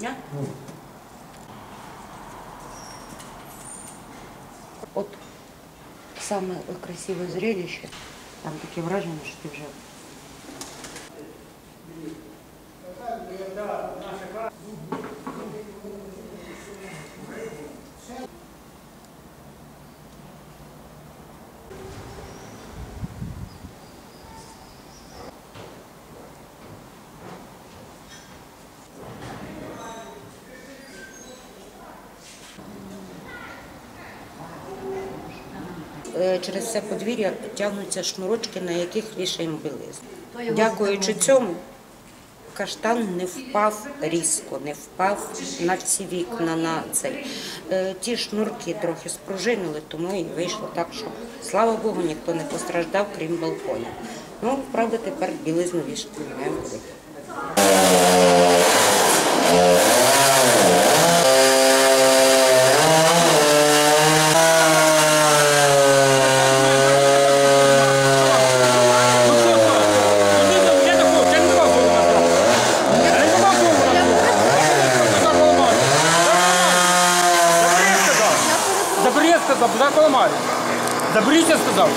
Ja. Вот самое красивое зрелище, там такие вражины, что ты уже через це подвір'я тягнуться шнурочки, на яких вішаємо білизну. Дякуючи цьому, каштан не впав різко, не впав на всі вікна, на цей. Е, Ті шнурки трохи спружинили, тому і вийшло так, що слава Богу, ніхто не постраждав, крім балконів. Ну, правда, тепер білизну вішати не маємо сказав, коломарі? Заберіть, я сказав.